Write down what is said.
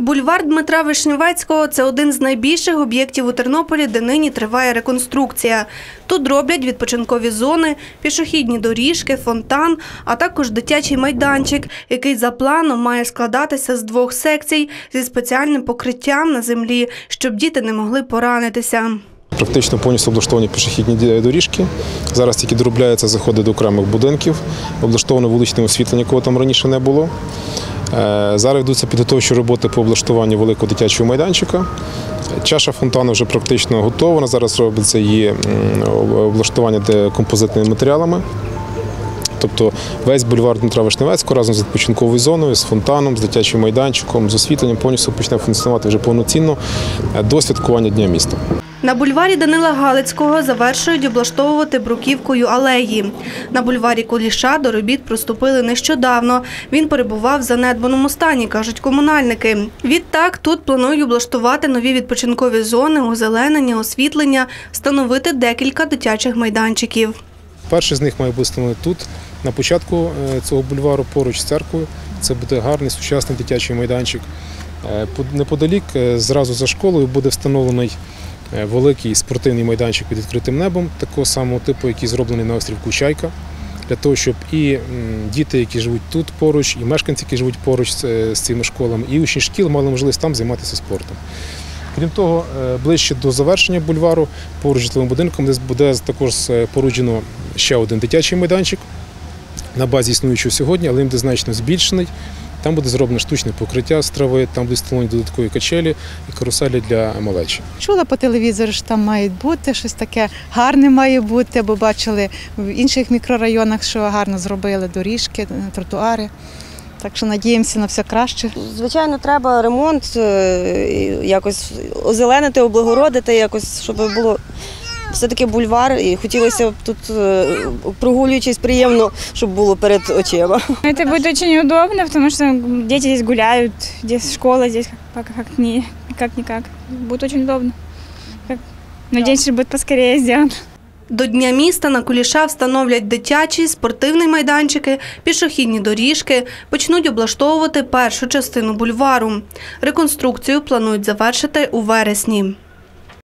Бульвар Дмитра Вишневецького це один з найбільших об'єктів у Тернополі, де нині триває реконструкція. Тут роблять відпочинкові зони, пішохідні доріжки, фонтан, а також дитячий майданчик, який за планом має складатися з двох секцій зі спеціальним покриттям на землі, щоб діти не могли поранитися. Практично повністю облаштовані пішохідні доріжки. Зараз тільки доробляються заходи до окремих будинків. Облаштовано вуличне освітлення, якого там раніше не було. Е, Зараз ведуться підготовчі роботи по облаштуванню великого дитячого майданчика. Чаша фонтану вже практично готова. Зараз робиться її облаштування композитними матеріалами. Тобто весь бульвар Дмитра Вишневецького разом з відпочинковою зоною, з фонтаном, з дитячим майданчиком, з освітленням повністю почне функціонувати вже повноцінно е, до святкування Дня міста. На бульварі Данила Галицького завершують облаштовувати бруківкою алеї. На бульварі Куліша до робіт приступили нещодавно. Він перебував в занедбаному стані, кажуть комунальники. Відтак тут планують облаштувати нові відпочинкові зони, озеленення, освітлення, встановити декілька дитячих майданчиків. Перший з них має бути встановлений тут, на початку е, цього бульвару, поруч з церквою. Це буде гарний сучасний дитячий майданчик. Е, по- Неподалік, е, зразу за школою, буде встановлений великий спортивний майданчик під відкритим небом, такого самого типу, який зроблений на острівку Чайка. Для того, щоб і діти, які живуть тут поруч, і мешканці, які живуть поруч з, е, цими школами, і учні шкіл мали можливість там займатися спортом. Крім того, е, ближче до завершення бульвару, поруч житловим будинком, десь буде також е, породжено ще один дитячий майданчик на базі існуючого сьогодні, але він буде значно збільшений. Там буде зроблено штучне покриття з трави, там будуть встановлені додаткові качелі і каруселі для малечі. Чула по телевізору, що там має бути щось таке гарне має бути, бо бачили в інших мікрорайонах, що гарно зробили доріжки, тротуари. Так що надіємося на все краще. Звичайно, треба ремонт, е, якось озеленити, облагородити, якось, щоб було все-таки бульвар. І хотілося б тут, е, прогулюючись, приємно, щоб було перед очима. Это будет очень удобно, потому что дети здесь гуляют, здесь школа, здесь как, как, ни, как-никак. Будет очень удобно. Как- Надеюсь, что будет поскорее сделано. До Дня міста на Куліша встановлять дитячі, спортивні майданчики, пішохідні доріжки, почнуть облаштовувати першу частину бульвару. Реконструкцію планують завершити у вересні.